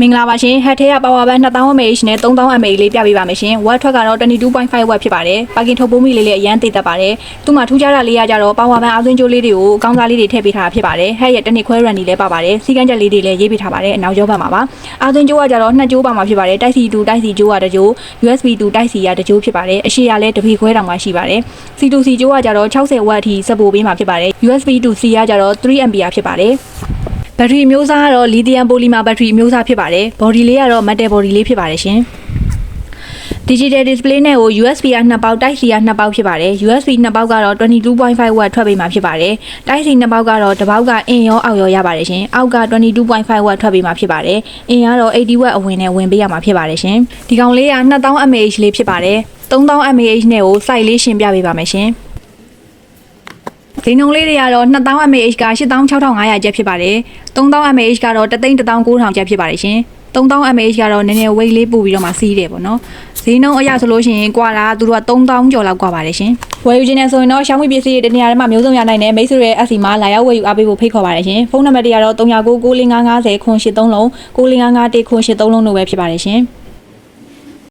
မင်္ဂလာပါရှင်ဟက်ထဲက power bank 2000 mAh နဲ့3000 mAh လေးပြပေးပါမယ်ရှင် watt ထွက်ကတော့22.5 watt ဖြစ်ပါတယ်ပါကင်ထုတ်ပိုးမိလေးလေးအရန်သိတတ်ပါတယ်သူ့မှာထူးခြားတာလေးရကြတော့ power bank အောက်သွင်းကြိုးလေးတွေကိုအကောင်းစားလေးတွေထည့်ပေးထားတာဖြစ်ပါတယ်ဟက်ရဲ့တစ်နှစ်ခွဲ run နေလဲပါပါတယ်စီကန်းချက်လေးတွေလည်းရေးပေးထားပါတယ်အနောက်ကျောဘက်မှာပါအောက်သွင်းကြိုးကကြတော့နှစ်ကြိုးပါမှာဖြစ်ပါတယ်တိုက်စီ2တိုက်စီကြိုးကတစ်ကြိုး USB 2တိုက်စီကတစ်ကြိုးဖြစ်ပါတယ်အရှိရလဲတပီခွဲတောင်မှရှိပါတယ် C2C ကြိုးကကြတော့60 watt အထိစပ်ပိုးပေးမှာဖြစ်ပါတယ် USB 2 C ကကြတော့ 3 ampere ဖြစ်ပါတယ် ဘက်ထရီအမျိုးအစားကတော့လီသီယမ်ပိုလီမာဘက်ထရီအမျိုးအစားဖြစ်ပါတယ်။ body လေးကတော့ metal body လေးဖြစ်ပါတယ်ရှင်။ digital display နဲ့ကို USB က2ပေါက် Type C က2ပေါက်ဖြစ်ပါတယ်။ USB 2ပေါက်ကတော့22.5 watt ထွက်ပေးမှာဖြစ်ပါတယ်။ Type C 2ပေါက်ကတော့တစ်ပေါက်ကအင်ရောအောက်ရောရပါတယ်ရှင်။အောက်က22.5 watt ထွက်ပေးမှာဖြစ်ပါတယ်။အင်ကတော့80 watt အဝင်နဲ့ဝင်ပေးရမှာဖြစ်ပါတယ်ရှင်။ဒီကောင်လေးက2000 mAh လေးဖြစ်ပါတယ်။3000 mAh နဲ့ကို site လေးရှင်းပြပေးပါမယ်ရှင်။ ဒီနှုံလေးတွေကတော့2000 mAh က86,500ကျပ်ဖြစ်ပါတယ်။3000 mAh ကတော့3,900ကျပ်ဖြစ်ပါတယ်ရှင်။3000 mAh ကတော့နည်းနည်း weight လေးပို့ပြီးတော့မှစီးတယ်ပေါ့နော်။ဈေးနှုန်းအရဆိုလို့ရှိရင်ကွာတာကသူတို့က3000ကျော်လောက်ကွာပါတယ်ရှင်။ဝယ်ယူခြင်းနဲ့ဆိုရင်တော့ရှောင်းမီပစ္စည်းတွေတနေရာထဲမှာမျိုးစုံရနိုင်တယ်မိတ်ဆွေရဲ့ SC မှာလာရောက်ဝယ်ယူအားပေးဖို့ဖိတ်ခေါ်ပါတယ်ရှင်။ဖုန်းနံပါတ်တွေကတော့399950ခွန်83လုံး9551ခွန်83လုံးတို့ပဲဖြစ်ပါတယ်ရှင်။